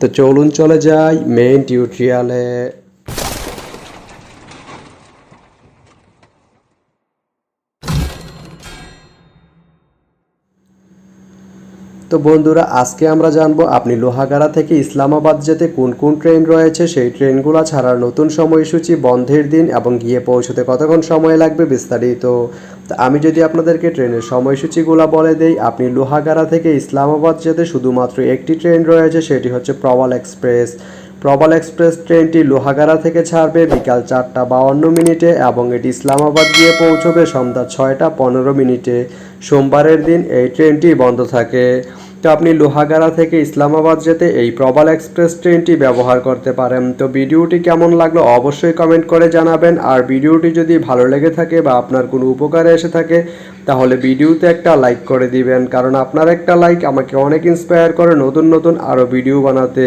তো চলুন চলে যাই মেইন টিউটোরিয়ালে তো বন্ধুরা, আজকে আমরা জানব আপনি লোহাগাড়া থেকে ইসলামাবাদ যেতে কোন কোন ট্রেন রয়েছে? সেই ট্রেনগুলো ছাড়ার নতুন সময়সূচি, বন্ধের দিন এবং গিয়ে পৌঁছতে কতক্ষণ সময় লাগবে বিস্তারিত। তো আমি যদি আপনাদেরকে ট্রেনের সময়সূচিগুলো বলে দেই, আপনি লোহাগাড়া থেকে ইসলামাবাদ যেতে শুধুমাত্র একটি ট্রেন রয়েছে, সেটি হচ্ছে প্রবাল এক্সপ্রেস। প্রবাল এক্সপ্রেস ট্রেনটি লোহাগাড়া থেকে ছাড়বে বিকাল চারটা বাউন্ন মিনিটে এবং এটি ইসলামাবাদ গিয়ে পৌঁছবে সন্ধ্যা ছয়টা পনেরো মিনিটে। সোমবারের দিন এই ট্রেনটি বন্ধ থাকে। তো আপনি লোহাগাড়া থেকে ইসলামাবাদ যেতে এই প্রবাল এক্সপ্রেস ট্রেনটি ব্যবহার করতে পারেন। তো ভিডিওটি কেমন লাগল অবশ্যই কমেন্ট করে জানাবেন। আর ভিডিওটি যদি ভালো লেগে থাকে বা আপনার কোনো উপকারে এসে থাকে, তাহলে ভিডিওতে একটা লাইক করে দিবেন। কারণ আপনার একটা লাইক আমাকে অনেক ইন্সপায়ার করে নতুন নতুন আরও ভিডিও বানাতে।